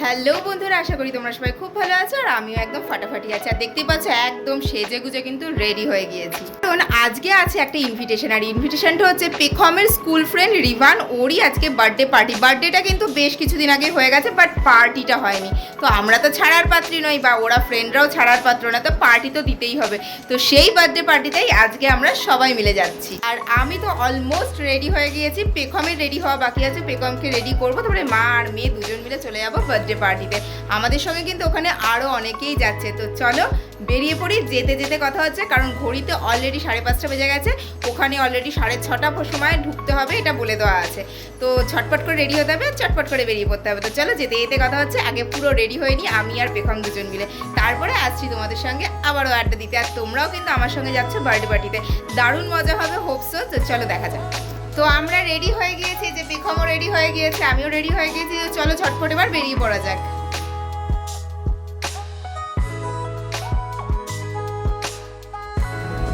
Hello বন্ধুরা, আশা করি তোমরা সবাই খুব ভালো আছো আর আমিও একদম ফাটাফাটি আছি। আর দেখতেই পাচ্ছ, একদম সেজে গুজে কিন্তু রেডি হয়ে গিয়েছি। কারণ আজকে আছে একটা ইনভিটেশন আর ইনভিটেশনটা হচ্ছে পেখমের স্কুল ফ্রেন্ড রিভান। ওরই আজকে বার্থডে পার্টি বার্থডেটা কিন্তু বেশ কিছুদিন আগে হয়ে গেছে বাট পার্টিটা হয়নি। তো আমরা তো ছাড়ার পাত্রী নই, বা ওরা ফ্রেন্ডরাও ছাড়ার পাত্র না, তো পার্টি তো দিতেই হবে। তো সেই বার্থডে পার্টিতেই আজকে আমরা সবাই মিলে যাচ্ছি। আর আমি তো অলমোস্ট রেডি হয়ে গিয়েছি। পেখমের রেডি হওয়া বাকি আছে, পেখমকে রেডি করব। তারপরে মা আর মেয়ে দুজন মিলে চলে যাব বার্থডে পার্টিতে। আমাদের সঙ্গে কিন্তু ওখানে আরও অনেকেই যাচ্ছে। তো চলো, বেরিয়ে পড়ি, যেতে যেতে কথা হচ্ছে, কারণ ঘড়িতে অলরেডি সাড়ে পাঁচটা বেজে গেছে। ওখানে অলরেডি সাড়ে ছটা সময় ঢুকতে হবে, এটা বলে দেওয়া আছে। তো ছটপট করে রেডি হতে হবে চটপট করে বেরিয়ে পড়তে হবে। তো চলো, যেতে যেতে কথা হচ্ছে, আগে পুরো রেডি হয়ে নিই আমি আর পেখম দুজন মিলে। তারপরে আসছি তোমাদের সঙ্গে আবারও আড্ডা দিতে। আর তোমরাও কিন্তু আমার সঙ্গে যাচ্ছ বার্থডে পার্টিতে দারুণ মজা হবে হোপসো তো চলো, দেখা যাক। তো আমরা রেডি হয়ে গিয়েছি যে পেখমও রেডি হয়ে গিয়েছে, আমিও রেডি হয়ে গিয়েছি চলো ছটফট এবার বেরিয়ে পড়া যাক।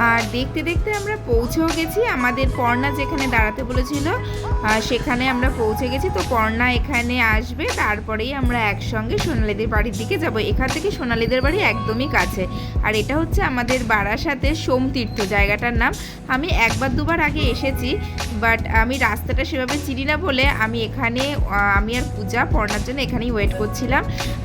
আর দেখতে দেখতে আমরা পৌঁছেও গেছি। আমাদের পর্ণা যেখানে দাঁড়াতে বলেছিল সেখানে আমরা পৌঁছে গেছি। তো পর্ণা এখানে আসবে, তারপরেই আমরা একসঙ্গে সোনালিদের বাড়ির দিকে যাব। এখান থেকে সোনালিদের বাড়ি একদমই কাছে। আর এটা হচ্ছে আমাদের বারাসাতে সোমতীর্থ জায়গাটার নাম। আমি একবার দুবার আগে এসেছি, বাট আমি রাস্তাটা সেভাবে চিনি না বলে আমি এখানে আমি আর পূজা পড়ার জন্য এখানেই ওয়েট করছিলাম।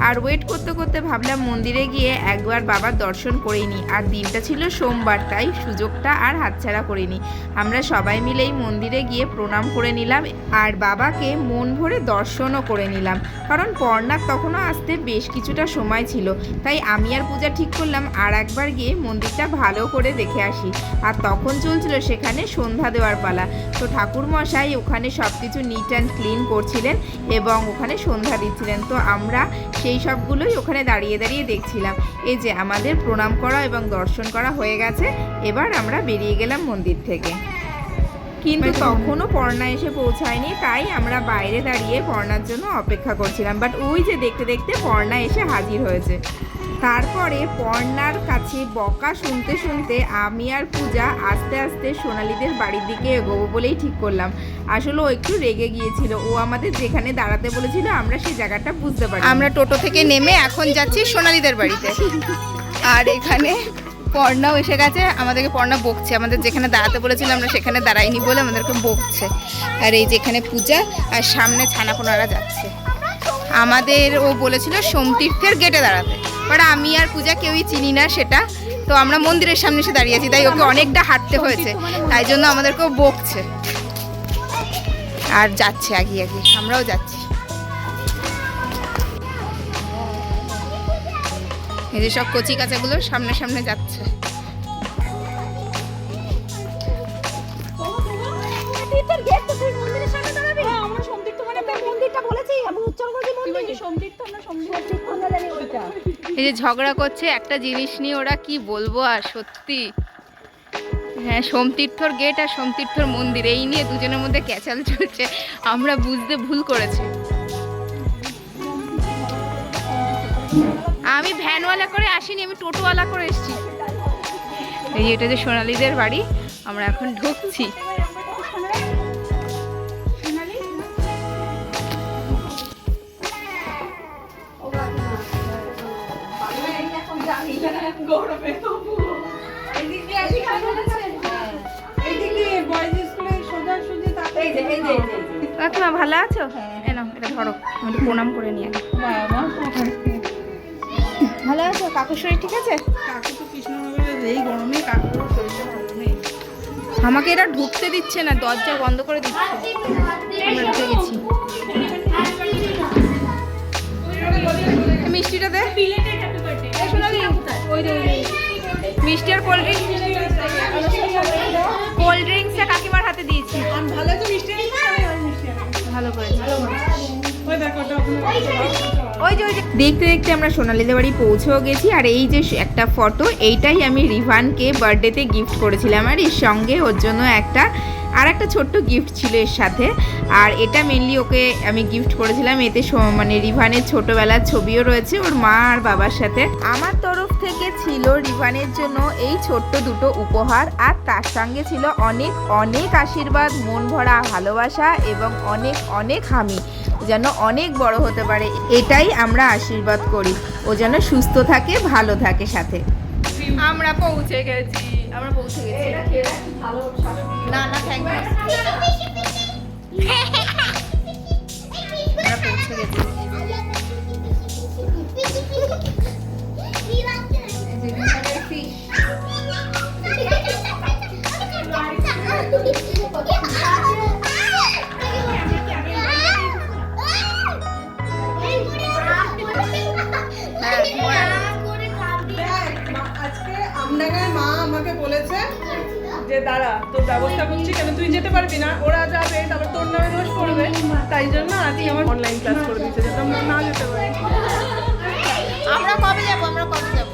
আর ওয়েট করতে করতে ভাবলাম মন্দিরে গিয়ে একবার বাবার দর্শন করেই নিই। আর দিনটা ছিল সোমবার, তাই সুযোগটা আর হাতছাড়া করিনি। আমরা সবাই মিলেই মন্দিরে গিয়ে প্রণাম করে নিলাম আর বাবাকে মন ভরে দর্শনও করে নিলাম। কারণ পর্ণার তখনও আসতে বেশ কিছুটা সময় ছিল। তাই আমি আর পূজা ঠিক করলাম আর একবার গিয়ে মন্দিরটা ভালো করে দেখে আসি। আর তখন চলছিল সেখানে সন্ধ্যা দেওয়ার পালা। তো ঠাকুর মশাই ওখানে সব কিছু নিট অ্যান্ড ক্লিন করছিলেন এবং ওখানে সন্ধ্যা দিচ্ছিলেন। তো আমরা সেই সবগুলোই ওখানে দাঁড়িয়ে দাঁড়িয়ে দেখছিলাম। এই যে আমাদের প্রণাম করা এবং দর্শন করা হয়ে গেছে। এবার আমরা বেরিয়ে গেলাম মন্দির থেকে। কিন্তু তখনও পর্ণা এসে পৌঁছায়নি তাই আমরা বাইরে দাঁড়িয়ে পর্ণার জন্য অপেক্ষা করছিলাম। বাট ওই যে দেখতে দেখতে পর্ণা এসে হাজির হয়েছে। তারপরে পর্ণার কাছে বকা শুনতে শুনতে আমি আর পূজা আস্তে আস্তে সোনালীদের বাড়ির দিকে এগোবো বলেই ঠিক করলাম। আসলে ও একটু রেগে গিয়েছিল। ও আমাদের যেখানে দাঁড়াতে বলেছিল আমরা সেই জায়গাটা বুঝতে পারি আমরা টোটো থেকে নেমে এখন যাচ্ছি সোনালীদের বাড়িতে। আর এখানে পর্ণাও এসে গেছে, আমাদেরকে পর্ণা বকছে। আমাদের যেখানে দাঁড়াতে বলেছিল, আমরা সেখানে দাঁড়াইনি বলে আমাদেরকে বকছে। আর এই যেখানে পূজা, আর সামনে ছানাপোনারা যাচ্ছে। আমাদের ও বলেছিল সোমতীর্থের গেটে দাঁড়াতে। বাট আমি আর পূজা কেউই চিনি না সেটা। তো আমরা মন্দিরের সামনে এসে দাঁড়িয়েছি তাই ওকে অনেকটা হাঁটতে হয়েছে। তাই জন্য আমাদেরকেও বকছে। আর যাচ্ছে আগিয়ে আগিয়ে আমরাও যাচ্ছি। এই যে সব কচি কাচাগুলো সামনে সামনে যাচ্ছে। এই যে ঝগড়া করছে একটা জিনিস নিয়ে ওরা কি বলব আর সত্যি। হ্যাঁ সোমতীর্থর গেট আর সোমতীর্থর মন্দির, এই নিয়ে দুজনের মধ্যে ক্যাচাল চলছে। আমরা বুঝতে ভুল করেছি। আমি ভ্যানওয়ালা করে আসিনি আমি টোটোওয়ালা করে এসেছি। এই যে এটা যে সোনালিদের বাড়ি আমরা এখন ঢুকছি। কাকিমা ভালো আছো? এ নাও এটা ধরো প্রণাম করে নিয়ে। ভালো আছো? কাকুর শরীর ঠিক আছে? আমাকে এরা ঢুকতে দিচ্ছে না দরজা বন্ধ করে দিচ্ছে। আমরা ঢুকে গেছি। মিষ্টিটা দে। এই। মিষ্টি আর কোল্ড ড্রিঙ্কস? কোল্ড ড্রিঙ্কসটা কাকিমার হাতে দিয়েছি। ভালো করেছি যে ওই যে দেখতে দেখতে আমরা সোনালিদের বাড়ি পৌঁছেও গেছি আর এই যে একটা ফটো এইটাই আমি রিভানকে বার্থডেতে গিফট করেছিলাম। আর এর সঙ্গে ওর জন্য একটা আর একটা ছোট্ট গিফট ছিল এর সাথে, আর এটা মেনলি ওকে আমি গিফট করেছিলাম। এতে মানে রিভানের ছোটবেলার ছবিও রয়েছে ওর মা আর বাবার সাথে। আমার তরফ থেকে ছিল রিভানের জন্য এই ছোট্ট দুটো উপহার, আর তার সঙ্গে ছিল অনেক অনেক আশীর্বাদ, মন ভরা ভালোবাসা এবং অনেক অনেক হামি, যেন অনেক বড় হতে পারে। এটাই আমরা আশীর্বাদ করি। ও যেন সুস্থ থাকে, ভালো থাকে সাথে। আমরা পৌঁছে গেছি। আমরা পৌঁছে গেছি। না না থ্যাংক ইউ যে দাঁড়া তোর ব্যবস্থা করছি কেন? তুই যেতে পারবি না? ওরা যাবে তারপর তোর নামে দোষ পড়বে। তাই জন্য আজকে আমার অনলাইন ক্লাস করে দিচ্ছে যাতে আমরা না যেতে পারি। আমরা কবে যাব? আমরা কবে যাব?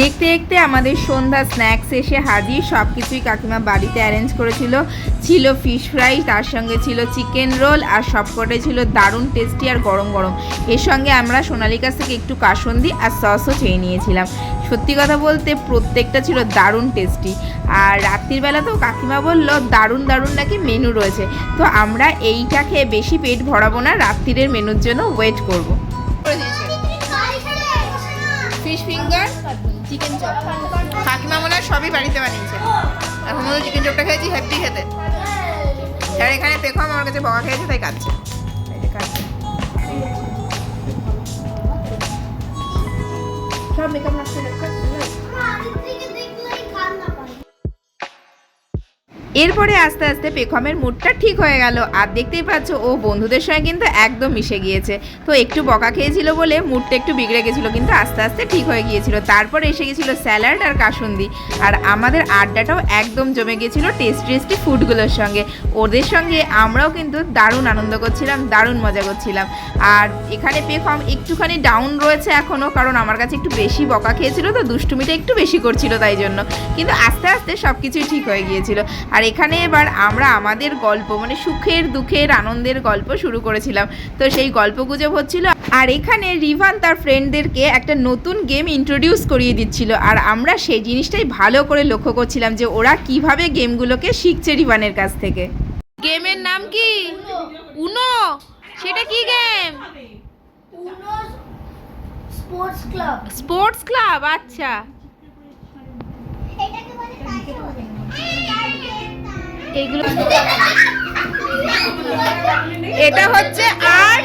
দেখতে দেখতে আমাদের সন্ধ্যা স্ন্যাক্স এসে হাজির। সব কিছুই কাকিমা বাড়িতে অ্যারেঞ্জ করেছিল। ছিল ফিশ ফ্রাই তার সঙ্গে ছিল চিকেন রোল আর সবকটাই ছিল দারুণ টেস্টি আর গরম গরম। এর সঙ্গে আমরা সোনালির কাছ থেকে একটু কাসন্দি আর সসও চেয়ে নিয়েছিলাম। সত্যি কথা বলতে প্রত্যেকটা ছিল দারুণ টেস্টি আর রাত্রির বেলা তো কাকিমা বলল, দারুণ দারুণ নাকি মেনু রয়েছে। তো আমরা এইটা খেয়ে বেশি পেট ভরাবো না, রাত্রিরের মেনুর জন্য ওয়েট করব। ফিশ ফিঙ্গার চিকেন চপ কাকিমা মনে হয় সবই বাড়িতে বানিয়েছে। এখন মনে চিকেন চপটা খেয়েছি হ্যাপি খেতে। আর এখানে পেখম আমার কাছে বকা খেয়েছে, তাই কাঁদছে। সব মেকআপ লাগছে এরপরে আস্তে আস্তে পেখমের মুডটা ঠিক হয়ে গেল। আর দেখতেই পাচ্ছ, ও বন্ধুদের সঙ্গে কিন্তু একদম মিশে গিয়েছে। তো একটু বকা খেয়েছিল বলে মুডটা একটু বিগড়ে গেছিল, কিন্তু আস্তে আস্তে ঠিক হয়ে গিয়েছিল। তারপর এসে গেছিল স্যালাড আর কাসুন্দি। আর আমাদের আড্ডাটাও একদম জমে গেছিল টেস্টি টেস্টি ফুডগুলোর সঙ্গে। ওদের সঙ্গে আমরাও কিন্তু দারুণ আনন্দ করছিলাম, দারুণ মজা করছিলাম। আর এখানে পেখম একটুখানি ডাউন রয়েছে এখনও কারণ আমার কাছে একটু বেশি বকা খেয়েছিল, তো দুষ্টুমিটা একটু বেশি করছিল তাই জন্য। কিন্তু আস্তে আস্তে সব কিছুই ঠিক হয়ে গিয়েছিল। আর এখানে এবার আমরা আমাদের গল্প মানে সুখের দুঃখের আনন্দের গল্প শুরু করেছিলাম। তো সেই গল্প গুজব হচ্ছিল আর এখানে রিভান তার ফ্রেন্ডদেরকে একটা নতুন গেম ইন্ট্রোডিউস করিয়ে দিচ্ছিল। আর আমরা সেই জিনিসটাই ভালো করে লক্ষ্য করছিলাম যে ওরা কীভাবে গেমগুলোকে শিখছে রিভানের কাছ থেকে। গেমের নাম কি? উনো সেটা কি game sports club sports club আচ্ছা। এগুলো এটা হচ্ছে আর্ট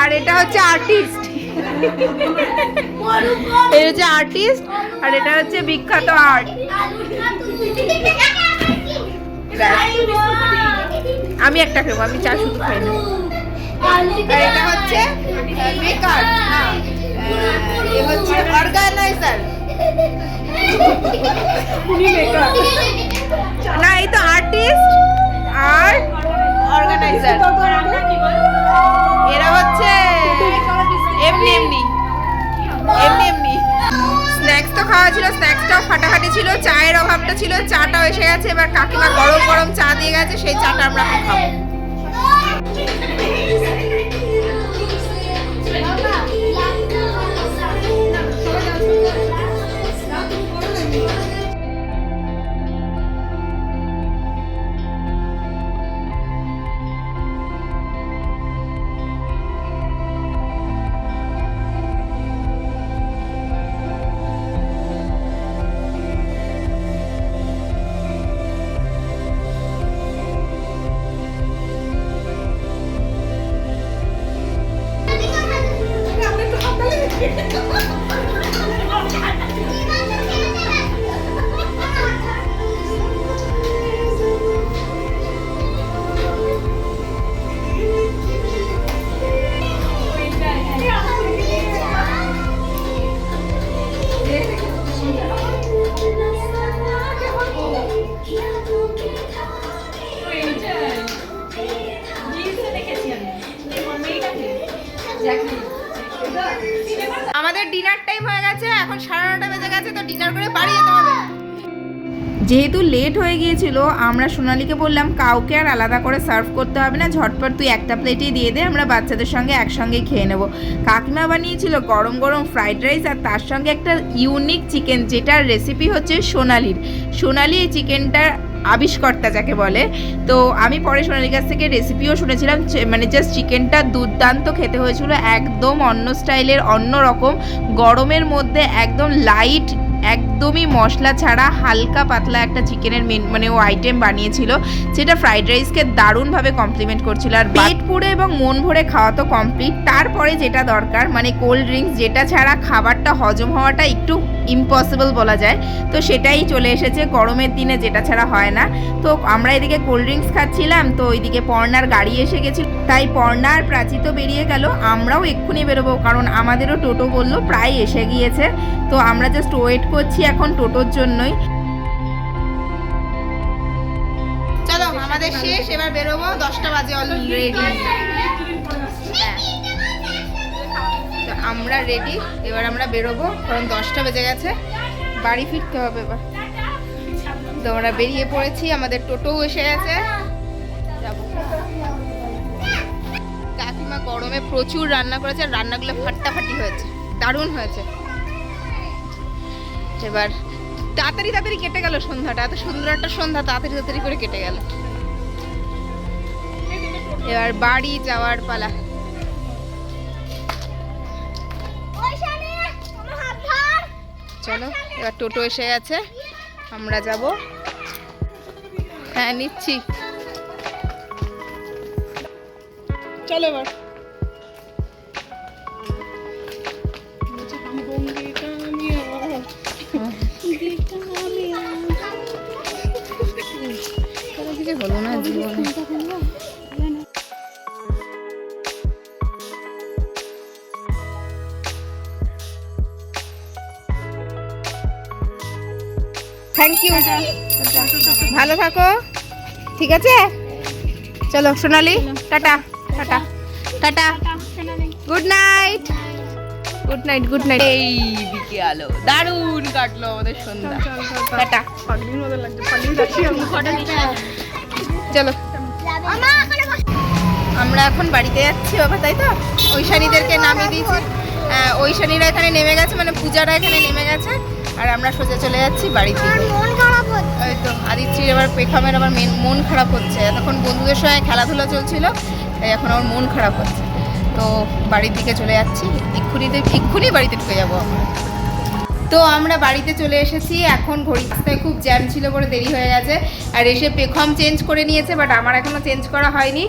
আর এটা হচ্ছে আর্টিস্ট এটা হচ্ছে আর্টিস্ট আর এটা হচ্ছে বিখ্যাত আর্ট আমি একটা খাব, আমি চা শুধু খাই না। এটা হচ্ছে মেকার হচ্ছে অর্গানাইজার না, এই তো আর্টিস্ট আর অর্গানাইজার এরা হচ্ছে এমনি এমনি। এমনি এমনি। স্ন্যাক্স তো খাওয়া ছিল স্ন্যাক্সটাও ফাটাফাটি ছিল, চায়ের অভাবটা ছিল, চাটাও এসে গেছে, এবার কাকিমা গরম গরম চা দিয়ে গেছে, সেই চাটা আমরা আমাদের ডিনার টাইম হয়ে গেছে, এখন সাড়ে নটা বেজে গেছে, তো ডিনার করে বাড়ি যেতে হবে। যেহেতু লেট হয়ে গিয়েছিল, আমরা সোনালিকে বললাম, কাউকে আর আলাদা করে সার্ভ করতে হবে না, ঝটপট তুই একটা প্লেটেই দিয়ে দে, আমরা বাচ্চাদের সঙ্গে একসঙ্গে খেয়ে নেব। কাকিমা বানিয়েছিল গরম গরম ফ্রাইড রাইস আর তার সঙ্গে একটা ইউনিক চিকেন যেটার রেসিপি হচ্ছে সোনালির। সোনালি এই চিকেনটা আবিষ্কর্তা যাকে বলে। তো আমি পরে সোনালির কাছ থেকে রেসিপিও শুনেছিলাম মানে জাস্ট চিকেনটা দুর্দান্ত খেতে হয়েছিল, একদম অন্য স্টাইলের অন্য রকম গরমের মধ্যে একদম লাইট একদমই মশলা ছাড়া হালকা পাতলা একটা চিকেনের মেন মানে ও আইটেম বানিয়েছিল যেটা ফ্রাইড রাইসকে দারুণভাবে কমপ্লিমেন্ট করছিল। আর পেট পুড়ে এবং মন ভরে খাওয়া তো কমপ্লিট তারপরে যেটা দরকার মানে কোল্ড ড্রিঙ্কস যেটা ছাড়া খাবারটা হজম হওয়াটা একটু ইম্পসিবল বলা যায় তো সেটাই চলে এসেছে। গরমের দিনে যেটা ছাড়া হয় না। তো আমরা এদিকে কোল্ড ড্রিঙ্কস খাচ্ছিলাম তো ওইদিকে পর্নার গাড়ি এসে গেছিল। তাই পর্ণা আর প্রাচী তো বেরিয়ে গেল। আমরাও এক্ষুনি বেরোবো কারণ আমাদেরও টোটো বলল প্রায় এসে গিয়েছে। তো আমরা জাস্ট ওয়েট করছি এখন টোটোর জন্যই। চলো, আমাদের শেষ, এবার বেরোবো। দশটা বাজে অলরেডি আমরা রেডি এবার আমরা বেরোবো, কারণ দশটা বেজে গেছে। বাড়ি ফিরতে হবে এবার। তো আমরা বেরিয়ে পড়েছি, আমাদের টোটোও এসে গেছে। কাকিমা গরমে প্রচুর রান্না করেছে রান্নাগুলো ফাটাফাটি হয়েছে। দারুণ হয়েছে। এবার তাড়াতাড়ি তাড়াতাড়ি কেটে গেল সন্ধ্যাটা এত সুন্দর একটা সন্ধ্যা তাড়াতাড়ি তাড়াতাড়ি করে কেটে গেল। এবার বাড়ি যাওয়ার পালা। চলো এবার টোটো এসে গেছে আমরা যাব। হ্যাঁ নিচ্ছি। চলো এবার। কিছু হলো না জীবনে থ্যাংক ইউ ভালো থাকো। ঠিক আছে? চলো Sonali tata tata tata. Good night good night good night এই দিকে আলো। দারুণ কাটলো আমাদের সন্ধ্যা। টাটা। চলো। আমরা এখন বাড়িতে যাচ্ছি বাবা তাই তো? ঐশানীদেরকে নামিয়ে দিয়েছি। হ্যাঁ, ঐশানীরা এখানে নেমে গেছে মানে পূজারা এখানে নেমে গেছে। আর আমরা সোজা চলে যাচ্ছি বাড়িতে। ওই তো আদিত্যির আবার পেখামের আবার মেন মন খারাপ হচ্ছে। এতক্ষণ বন্ধুদের সঙ্গে খেলাধুলা চলছিল তাই এখন আমার মন খারাপ হচ্ছে। তো বাড়ির দিকে চলে যাচ্ছি। এক্ষুনিতে, এক্ষুনি বাড়িতে ঢুকে যাব আমরা। তো আমরা বাড়িতে চলে এসেছি। এখন ঘড়ি রাস্তায় খুব জ্যাম ছিল বলে দেরি হয়ে গেছে। আর এসে পেখম চেঞ্জ করে নিয়েছে বাট আমার এখনও চেঞ্জ করা হয়নি।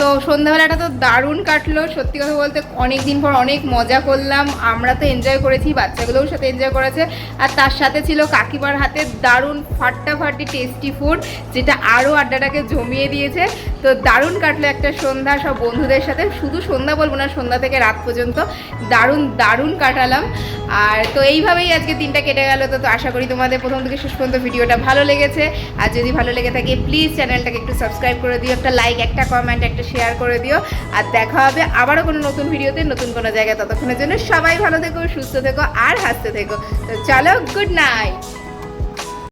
তো সন্ধ্যাবেলাটা তো দারুণ কাটলো। সত্যি কথা বলতে অনেক দিন পর অনেক মজা করলাম। আমরা তো এনজয় করেছি, বাচ্চাগুলোও সাথে এনজয় করেছে। আর তার সাথে ছিল কাকিমার হাতে দারুণ ফাটাফাটি টেস্টি ফুড যেটা আরও আড্ডাটাকে জমিয়ে দিয়েছে। তো দারুণ কাটলো একটা সন্ধ্যা সব বন্ধুদের সাথে। শুধু সন্ধ্যা বলব না, সন্ধ্যা থেকে রাত পর্যন্ত দারুণ দারুণ কাটালাম। আর তো এইভাবেই আজকে দিনটা কেটে গেল। তো তো আশা করি তোমাদের প্রথম থেকে শেষ পর্যন্ত ভিডিওটা ভালো লেগেছে। আর যদি ভালো লেগে থাকে প্লিজ চ্যানেলটাকে একটু সাবস্ক্রাইব করে দিও। একটা লাইক একটা কমেন্ট একটা শেয়ার করে দিও। আর দেখা হবে আবারও কোনো নতুন ভিডিওতে, নতুন কোনো জায়গায়। ততক্ষণের জন্য সবাই ভালো থেকো, সুস্থ থেকো আর হাসতে থেকো। তো চলো গুড নাইট